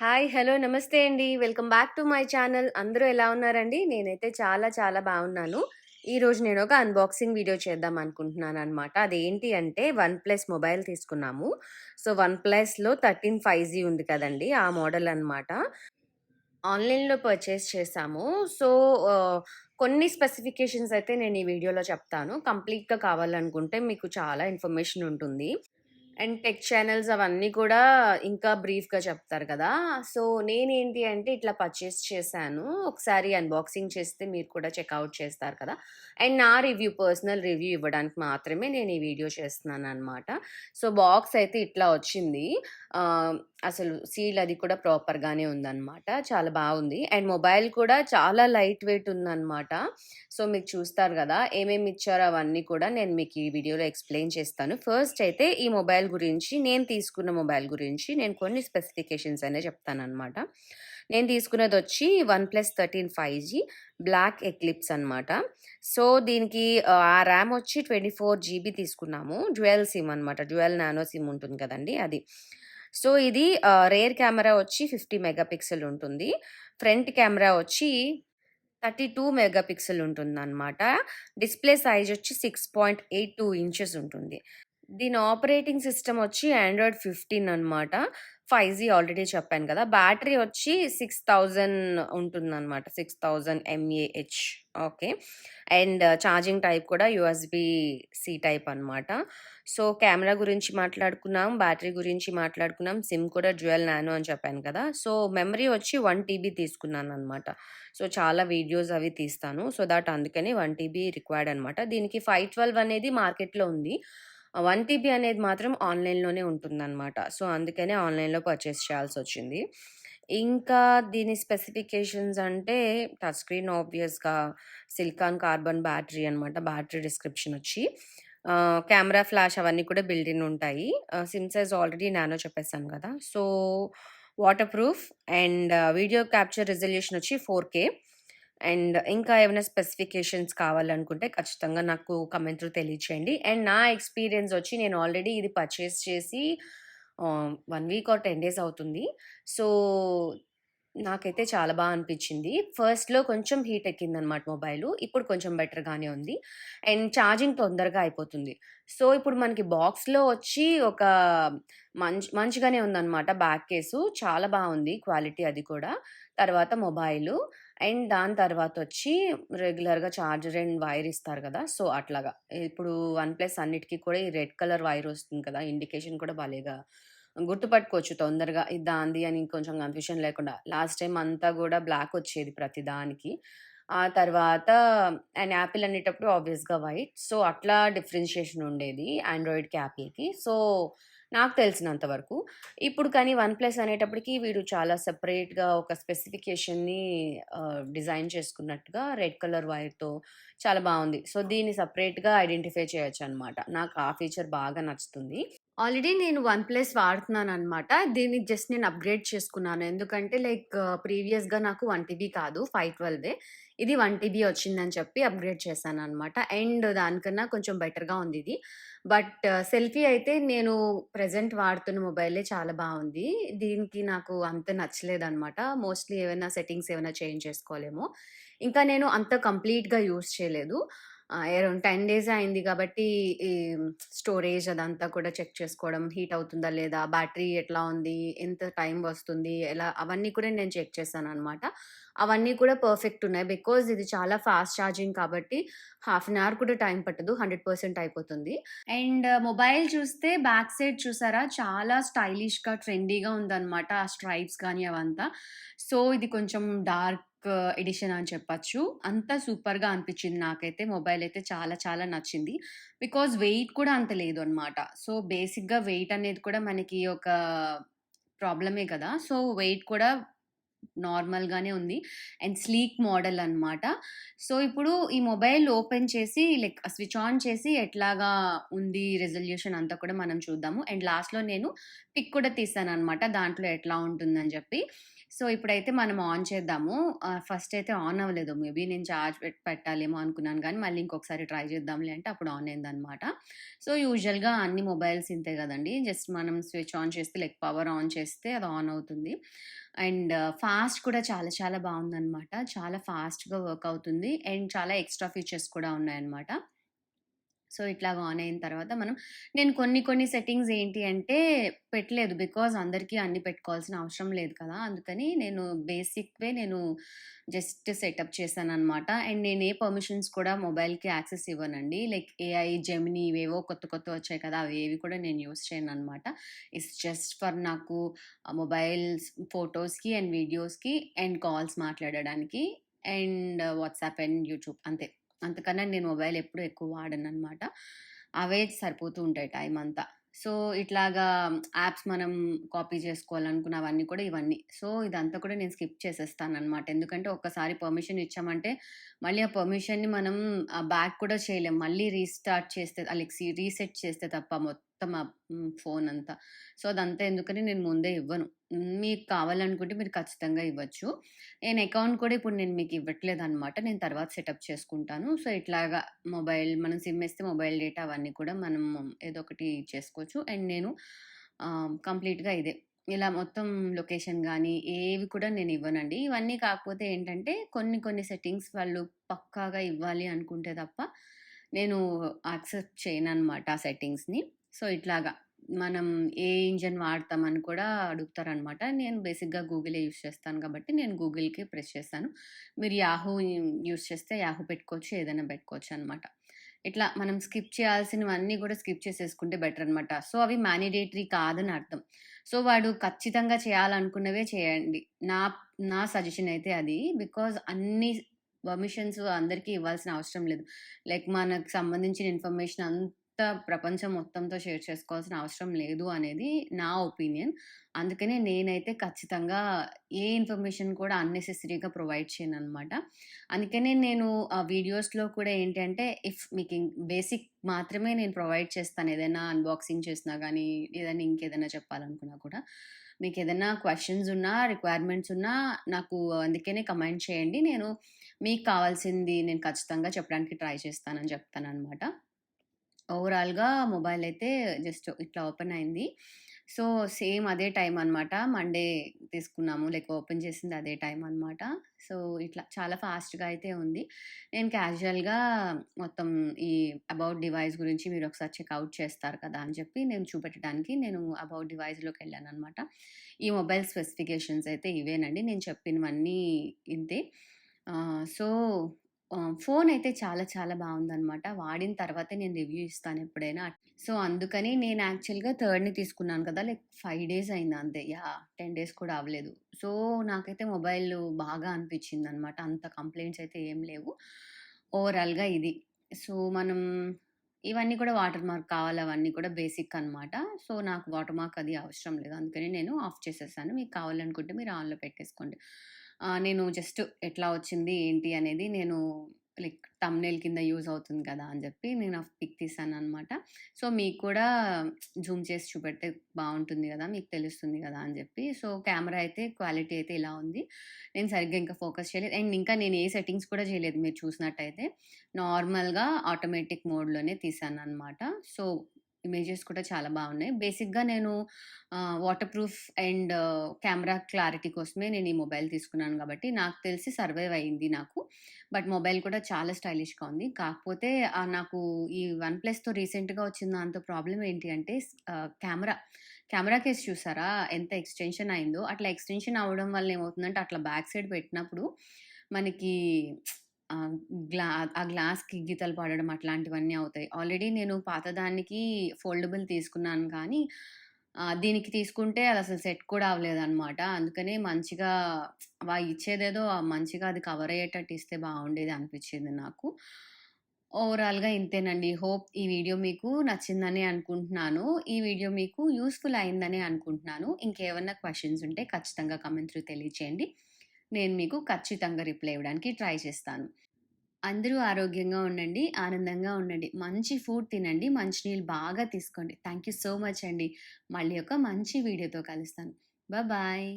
Hi! Hello! నమస్తే అండి. Welcome back to my channel. అందరూ ఎలా ఉన్నారండి? నేనైతే చాలా చాలా బాగున్నాను. ఈరోజు నేను ఒక అన్బాక్సింగ్ వీడియో చేద్దాం అనుకుంటున్నాననమాట. అదేంటి అంటే వన్ ప్లస్ మొబైల్ తీసుకున్నాము. సో, వన్ ప్లస్‌లో 13 5జీ ఉంది కదండి ఆ మోడల్ అనమాట. ఆన్‌లైన్‌లో పర్చేస్ చేశాము. సో, కొన్ని స్పెసిఫికేషన్స్ అయితే నేను ఈ వీడియోలో చెప్తాను. కంప్లీట్‌గా కావాలనుకుంటే మీకు చాలా ఇన్ఫర్మేషన్ ఉంటుంది. అండ్ టెక్ ఛానల్స్ అవన్నీ కూడా ఇంకా బ్రీఫ్‌గా చెప్తారు కదా! సో, నేనేంటి అంటే ఇట్లా పర్చేస్ చేశాను. ఒకసారి అన్బాక్సింగ్ చేస్తే మీరు కూడా చెక్అవుట్ చేస్తారు కదా! అండ్ నా రివ్యూ పర్సనల్ రివ్యూ ఇవ్వడానికి మాత్రమే నేను ఈ వీడియో చేస్తున్నాను అనమాట సో, బాక్స్ అయితే ఇట్లా వచ్చింది. అసలు సీల్ అది కూడా ప్రాపర్‌గానే ఉందన్నమాట చాలా బాగుంది. అండ్ మొబైల్ కూడా చాలా లైట్ వెయిట్ ఉందన్నమాట సో, మీకు చూస్తారు కదా ఏమేమి ఇచ్చారో అవన్నీ కూడా నేను మీకు ఈ వీడియోలో ఎక్స్‌ప్లెయిన్ చేస్తాను. ఫస్ట్ అయితే ఈ మొబైల్ గురించి నేను తీసుకున్న మొబైల్ గురించి నేను కొన్ని స్పెసిఫికేషన్స్ అనే చెప్తాననమాట. నేను తీసుకున్నది వచ్చి వన్ ప్లస్ 13 5జీ బ్లాక్ ఎక్లిప్స్ అనమాట. సో, దీనికి ఆ ర్యామ్ వచ్చి 24 జీబీ తీసుకున్నాము. డ్యూయల్ సిమ్ అనమాట. డ్యూయల్ నానో సిమ్ ఉంటుంది కదండి అది. సో, ఇది రేర్ కెమెరా వచ్చి 50 మెగా పిక్సెల్ ఉంటుంది. ఫ్రంట్ కెమెరా వచ్చి 32 మెగా పిక్సెల్ ఉంటుందనమాట. డిస్‌ప్లే సైజ్ వచ్చి 6.82 ఇంచెస్ ఉంటుంది. దీని ఆపరేటింగ్ సిస్టమ్ వచ్చి ఆండ్రాయిడ్ 15 అనమాట. ఫైవ్ జీ ఆల్రెడీ చెప్పాను కదా! బ్యాటరీ వచ్చి 6000 ఉంటుందనమాట. 6000 M A H okay. And charging type కూడా యూఎస్బి సి టైప్ అనమాట. సో, కెమెరా గురించి మాట్లాడుకున్నాం. బ్యాటరీ గురించి మాట్లాడుకున్నాం. సిమ్ కూడా జ్యువెల్ నానో అని చెప్పాను కదా! సో, మెమరీ వచ్చి వన్ టీబీ తీసుకున్నాను అనమాట సో, చాలా వీడియోస్ అవి తీస్తాను. సో, దాట్ అందుకని వన్ టీబీ రిక్వైర్డ్ అనమాట. దీనికి 512 అనేది మార్కెట్‌లో ఉంది. వన్ టీబీ అనేది మాత్రం ఆన్‌లైన్‌లోనే ఉంటుందనమాట. సో, అందుకనే ఆన్‌లైన్‌లో పర్చేస్ చేయాల్సి వచ్చింది ఇంకా దీని స్పెసిఫికేషన్స్ అంటే టచ్ స్క్రీన్ ఆబ్వియస్‌గా సిలికాన్ కార్బన్ బ్యాటరీ అనమాట. బ్యాటరీ డిస్క్రిప్షన్ వచ్చి. కెమెరా, ఫ్లాష్ అవన్నీ కూడా బిల్డింగ్ ఇన్ ఉంటాయి. సిమ్ సైజ్ ఆల్రెడీ నానో చెప్పేసాను కదా! So, water proof and video capture resolution వచ్చి ఫోర్ కే అండ్ ఇంకా ఏమైనా స్పెసిఫికేషన్స్ కావాలనుకుంటే ఖచ్చితంగా నాకు కమెంట్ తెలియచేయండి. అండ్ నా ఎక్స్‌పీరియన్స్ వచ్చి నేను ఆల్రెడీ ఇది పర్చేస్ చేసి వన్ వీక్ ఆర్ 10 డేస్ అవుతుంది. సో, నాకైతే చాలా బాగా అనిపించింది. ఫస్ట్‌లో కొంచెం హీట్ ఎక్కిందనమాట మొబైల్ ఇప్పుడు కొంచెం బెటర్‌గానే ఉంది. అండ్ ఛార్జింగ్ తొందరగా అయిపోతుంది. సో, ఇప్పుడు మనకి బాక్స్‌లో వచ్చి ఒక మంచి మంచిగానే ఉందన్నమాట బ్యాక్ కేసు. చాలా బాగుంది క్వాలిటీ అది కూడా. తర్వాత మొబైల్ అండ్ దాని తర్వాత వచ్చి రెగ్యులర్‌గా చార్జర్ అండ్ వైర్ ఇస్తారు కదా! సో, అట్లాగా. ఇప్పుడు వన్ ప్లస్ అన్నిటికీ కూడా ఈ రెడ్ కలర్ వైర్ వస్తుంది కదా! ఇండికేషన్ కూడా భలేగా గుర్తుపట్టుకోవచ్చు తొందరగా ఇది అంది అని కొంచెం కన్‌ఫ్యూషన్ లేకుండా. లాస్ట్ టైం అంతా కూడా బ్లాక్ వచ్చేది ప్రతి దానికి. ఆ తర్వాత అండ్ యాపిల్ అనేటప్పుడు ఆబ్వియస్‌గా వైట్. సో, అట్లా డిఫరెన్షియేషన్ ఉండేది ఆండ్రాయిడ్‌కి, యాపిల్‌కి. సో, నాకు తెలిసినంత వరకు. ఇప్పుడు కానీ వన్ ప్లస్ అనేటప్పటికి వీడు చాలా సెపరేట్‌గా ఒక స్పెసిఫికేషన్‌ని డిజైన్ చేసుకున్నట్టుగా రెడ్ కలర్ వైర్‌తో చాలా బాగుంది సో, దీన్ని సపరేట్గా ఐడెంటిఫై చేయొచ్చనమాట. నాకు ఆ ఫీచర్ బాగా నచ్చుతుంది. ఆల్రెడీ నేను వన్ ప్లస్ వాడుతున్నాను అనమాట దీన్ని జస్ట్ నేను అప్‌గ్రేడ్ చేసుకున్నాను. ఎందుకంటే లైక్ ప్రీవియస్‌గా నాకు వన్ టీబీ కాదు 512 ఇది వన్ టీబీ వచ్చిందని చెప్పి అప్‌గ్రేడ్ చేశాను అనమాట అండ్ దానికన్నా కొంచెం బెటర్‌గా ఉంది ఇది. బట్ సెల్ఫీ అయితే నేను ప్రజెంట్ వాడుతున్న మొబైలే చాలా బాగుంది దీనికి నాకు అంత నచ్చలేదు అనమాట మోస్ట్‌లీ ఏమైనా సెట్టింగ్స్ ఏమైనా చేంజ్ చేసుకోలేము ఇంకా నేను అంత కంప్లీట్‌గా యూజ్ చేయలేదు. అరౌండ్ టెన్ డేస్ అయింది కాబట్టి ఈ స్టోరేజ్ అదంతా కూడా చెక్ చేసుకోవడం, హీట్ అవుతుందా లేదా, బ్యాటరీ ఎట్లా ఉంది, ఎంత టైం వస్తుంది, ఎలా అవన్నీ కూడా నేను చెక్ చేశాను అనమాట అవన్నీ కూడా పర్ఫెక్ట్ ఉన్నాయి. బికాజ్ ఇది చాలా ఫాస్ట్ ఛార్జింగ్ కాబట్టి హాఫ్ అన్ అవర్ కూడా టైం పట్టదు. 100% అయిపోతుంది. అండ్ మొబైల్ చూస్తే బ్యాక్ సైడ్ చూసారా చాలా స్టైలిష్‌గా, ట్రెండీగా ఉందన్నమాట ఆ స్ట్రైప్స్ కానీ అవంతా. సో, ఇది కొంచెం డార్క్ ఎడిషన్ అని చెప్పచ్చు అంత సూపర్‌గా అనిపించింది నాకైతే. మొబైల్ అయితే చాలా చాలా నచ్చింది. బికాజ్ వెయిట్ కూడా అంత లేదు అనమాట. సో, బేసిక్‌గా వెయిట్ అనేది కూడా మనకి ఒక ప్రాబ్లమే కదా! సో, వెయిట్ కూడా నార్మల్‌గానే ఉంది. అండ్ స్లీక్ మోడల్ అనమాట. సో, ఇప్పుడు ఈ మొబైల్ ఓపెన్ చేసి లైక్ స్విచ్ ఆన్ చేసి ఎట్లాగా ఉంది రిజల్యూషన్ అంతా కూడా మనం చూద్దాము. అండ్ లాస్ట్‌లో నేను పిక్ కూడా తీసాననమాట. దాంట్లో ఎట్లా ఉంటుందని చెప్పి సో, ఇప్పుడైతే మనం ఆన్ చేద్దాము. ఫస్ట్ అయితే ఆన్ అవ్వలేదు. మేబీ నేను చార్జ్ పెట్టాలేమో అనుకున్నాను కానీ మళ్ళీ ఇంకొకసారి ట్రై చేద్దాంలే అంటే అప్పుడు ఆన్ అయిందనమాట. సో, యూజువల్‌గా అన్ని మొబైల్స్ ఇంతే కదండి జస్ట్ మనం స్విచ్ ఆన్ చేస్తే లైక్ పవర్ ఆన్ చేస్తే అది ఆన్ అవుతుంది. అండ్ ఫాస్ట్ కూడా చాలా చాలా బాగుందనమాట చాలా ఫాస్ట్‌గా వర్క్ అవుతుంది. అండ్ చాలా ఎక్స్‌ట్రా ఫీచర్స్ కూడా ఉన్నాయన్నమాట. సో, ఇట్లాగ ఆన్ అయిన తర్వాత మనం నేను కొన్ని కొన్ని సెట్టింగ్స్ ఏంటి అంటే పెట్టలేదు. బికాజ్ అందరికీ అన్ని పెట్టుకోవాల్సిన అవసరం లేదు కదా! అందుకని నేను బేసిక్‌వే నేను జస్ట్ సెటప్ చేశాను అనమాట అండ్ నేను ఏ పర్మిషన్స్ కూడా మొబైల్‌కి యాక్సెస్ ఇవ్వనండి. లైక్ ఏఐ, జెమినీ ఇవేవో కొత్త కొత్త వచ్చాయి కదా! అవి ఏవి కూడా నేను యూస్ చేయను అనమాట ఇట్స్ జస్ట్ ఫర్ నాకు మొబైల్స్ ఫోటోస్‌కి అండ్ వీడియోస్‌కి అండ్ కాల్స్ మాట్లాడడానికి అండ్ వాట్సాప్ అండ్ యూట్యూబ్ అంతే. అంతకన్నా నేను మొబైల్ ఎప్పుడు ఎక్కువ వాడననమాట. అవే సరిపోతూ ఉంటాయి టైం అంతా. సో, ఇట్లాగా యాప్స్ మనం కాపీ చేసుకోవాలనుకున్న అవన్నీ కూడా ఇవన్నీ. సో, ఇదంతా కూడా నేను స్కిప్ చేసేస్తాననమాట. ఎందుకంటే ఒక్కసారి పర్మిషన్ ఇచ్చామంటే మళ్ళీ ఆ పర్మిషన్‌ని మనం బ్యాక్ కూడా చేయలేం. మళ్ళీ రీస్టార్ట్ చేస్తే అలెక్సీ రీసెట్ చేస్తే తప్ప మొత్తం మొత్తం ఆ ఫోన్ అంతా. సో, అదంతా ఎందుకని నేను ముందే ఇవ్వను. మీకు కావాలనుకుంటే మీరు ఖచ్చితంగా ఇవ్వచ్చు. నేను అకౌంట్ కూడా ఇప్పుడు నేను మీకు ఇవ్వట్లేదు అనమాట నేను తర్వాత సెటప్ చేసుకుంటాను. సో, ఇట్లాగా మొబైల్ మనం సిమ్ వేస్తే మొబైల్ డేటా అవన్నీ కూడా మనం ఏదో ఒకటి చేసుకోవచ్చు. అండ్ నేను కంప్లీట్‌గా ఇదే. ఇలా మొత్తం లొకేషన్ కానీ ఏవి కూడా నేను ఇవ్వనండి. ఇవన్నీ కాకపోతే ఏంటంటే కొన్ని కొన్ని సెట్టింగ్స్ వాళ్ళు పక్కాగా ఇవ్వాలి అనుకుంటే తప్ప నేను యాక్సెప్ట్ చేయను అనమాట ఆ సెట్టింగ్స్‌ని. సో, ఇట్లాగా మనం ఏ ఇంజన్ వాడతామని కూడా అడుగుతారనమాట. నేను బేసిక్‌గా గూగులే యూస్ చేస్తాను కాబట్టి నేను గూగుల్‌కి ప్రెస్ చేస్తాను మీరు యాహూ యూస్ చేస్తే యాహూ పెట్టుకోవచ్చు. ఏదైనా పెట్టుకోవచ్చు అనమాట ఇట్లా మనం స్కిప్ చేయాల్సినవన్నీ కూడా స్కిప్ చేసేసుకుంటే బెటర్ అనమాట. సో, అవి మ్యానిడేటరీ కాదని అర్థం. సో, వాడు ఖచ్చితంగా చేయాలనుకున్నవే చేయండి. నా నా సజెషన్ అయితే అది. బికాజ్ అన్ని పర్మిషన్స్ అందరికీ ఇవ్వాల్సిన అవసరం లేదు. లైక్ మనకు సంబంధించిన ఇన్ఫర్మేషన్ అంతా ప్రపంచం మొత్తంతో షేర్ చేసుకోవాల్సిన అవసరం లేదు అనేది నా ఒపీనియన్. అందుకనే నేనైతే ఖచ్చితంగా ఏ ఇన్ఫర్మేషన్ కూడా అన్నెసెసరీగా ప్రొవైడ్ చేయను అనమాట అందుకనే నేను ఆ వీడియోస్‌లో కూడా ఏంటంటే ఇఫ్ మీకు బేసిక్ మాత్రమే నేను ప్రొవైడ్ చేస్తాను. ఏదైనా అన్బాక్సింగ్ చేసినా కానీ ఏదైనా ఇంకేదైనా చెప్పాలనుకున్నా కూడా. మీకు ఏదైనా క్వశ్చన్స్ ఉన్నా, రిక్వైర్మెంట్స్ ఉన్నా నాకు అందుకనే కమెంట్ చేయండి. నేను మీకు కావాల్సింది నేను ఖచ్చితంగా చెప్పడానికి ట్రై చేస్తానని చెప్తాను అనమాట ఓవరాల్‌గా మొబైల్ అయితే జస్ట్ ఇట్లా ఓపెన్ అయింది. సో, సేమ్ అదే టైం అనమాట. మండే తీసుకున్నాము. లైక్ ఓపెన్ చేసింది అదే టైం అనమాట. సో, ఇట్లా చాలా ఫాస్ట్‌గా అయితే ఉంది. నేను క్యాజువల్‌గా మొత్తం ఈ అబౌట్ డివైస్ గురించి మీరు ఒకసారి చెక్అవుట్ చేస్తారు కదా! అని చెప్పి నేను చూపెట్టడానికి నేను అబౌట్ డివైస్లోకి వెళ్ళాను అనమాట ఈ మొబైల్ స్పెసిఫికేషన్స్ అయితే ఇవేనండి. నేను చెప్పినవన్నీ ఇంతే. సో, ఫోన్ అయితే చాలా చాలా బాగుందనమాట వాడిన తర్వాతే నేను రివ్యూ ఇస్తాను ఎప్పుడైనా. సో, అందుకని నేను యాక్చువల్‌గా థర్డ్‌ని తీసుకున్నాను కదా! లైక్ ఫైవ్ డేస్ అయింది అంతే. యా టెన్ డేస్ కూడా అవ్వలేదు. సో, నాకైతే మొబైల్ బాగా అనిపించింది అనమాట అంత కంప్లైంట్స్ అయితే ఏం లేవు. ఓవరాల్‌గా ఇది. సో, మనం ఇవన్నీ కూడా వాటర్ మార్క్ కావాలి అవన్నీ కూడా బేసిక్ అనమాట. సో, నాకు వాటర్ మార్క్ అది అవసరం లేదు. అందుకని నేను ఆఫ్ చేసేసాను. మీకు కావాలనుకుంటే మీరు ఆన్‌లో పెట్టేసుకోండి. నేను జస్ట్ ఎట్లా వచ్చింది ఏంటి అనేది నేను లైక్ తమ్నేల్ కింద యూజ్ అవుతుంది కదా! అని చెప్పి నేను ఆ పిక్ తీసాను అనమాట సో, మీకు కూడా జూమ్ చేసి చూపెడితే బాగుంటుంది కదా మీకు తెలుస్తుంది కదా అని చెప్పి. సో, కెమెరా అయితే క్వాలిటీ అయితే ఇలా ఉంది. నేను సరిగ్గా ఇంకా ఫోకస్ చేయలేదు. అండ్ ఇంకా నేను ఏ సెట్టింగ్స్ కూడా చేయలేదు మీరు చూసినట్టయితే. నార్మల్‌గా ఆటోమేటిక్ మోడ్‌లోనే తీసాను అనమాట సో, ఇమేజెస్ కూడా చాలా బాగున్నాయి బేసిక్‌గా నేను water proof and camera clarity కోసమే నేను ఈ మొబైల్ తీసుకున్నాను కాబట్టి నాకు తెలిసి సర్వైవ్ అయింది నాకు. బట్ మొబైల్ కూడా చాలా స్టైలిష్‌గా ఉంది. కాకపోతే నాకు ఈ వన్ ప్లస్‌తో రీసెంట్‌గా వచ్చిన దాంతో ప్రాబ్లం ఏంటి అంటే కెమెరా. కెమెరా కేసు చూసారా? ఎంత ఎక్స్‌టెన్షన్ అయిందో. అట్లా ఎక్స్‌టెన్షన్ అవ్వడం వల్ల ఏమవుతుందంటే అట్లా బ్యాక్ సైడ్ పెట్టినప్పుడు మనకి గ్లా ఆ గ్లాస్‌కి గీతలు పడడం అట్లాంటివన్నీ అవుతాయి. ఆల్రెడీ నేను పాతదానికి ఫోల్డబుల్ తీసుకున్నాను కానీ దీనికి తీసుకుంటే అది అసలు సెట్ కూడా అవ్వలేదన్నమాట అందుకనే మంచిగా వా ఇచ్చేదేదో మంచిగా అది కవర్ అయ్యేటట్టు ఇస్తే బాగుండేది అనిపించింది నాకు. ఓవరాల్‌గా ఇంతేనండి. హోప్ ఈ వీడియో మీకు నచ్చిందని అనుకుంటున్నాను. ఈ వీడియో మీకు యూస్ఫుల్ అయిందని అనుకుంటున్నాను. ఇంకేమన్నా క్వశ్చన్స్ ఉంటే ఖచ్చితంగా కమెంట్ త్రూ తెలియచేయండి. నేను మీకు ఖచ్చితంగా రిప్లై ఇవ్వడానికి ట్రై చేస్తాను. అందరూ ఆరోగ్యంగా ఉండండి. ఆనందంగా ఉండండి. మంచి ఫుడ్ తినండి. మంచినీళ్ళు బాగా తీసుకోండి. థ్యాంక్ యూ సో మచ్ అండి. మళ్ళీ ఒక మంచి వీడియోతో కలుస్తాను. బాయ్.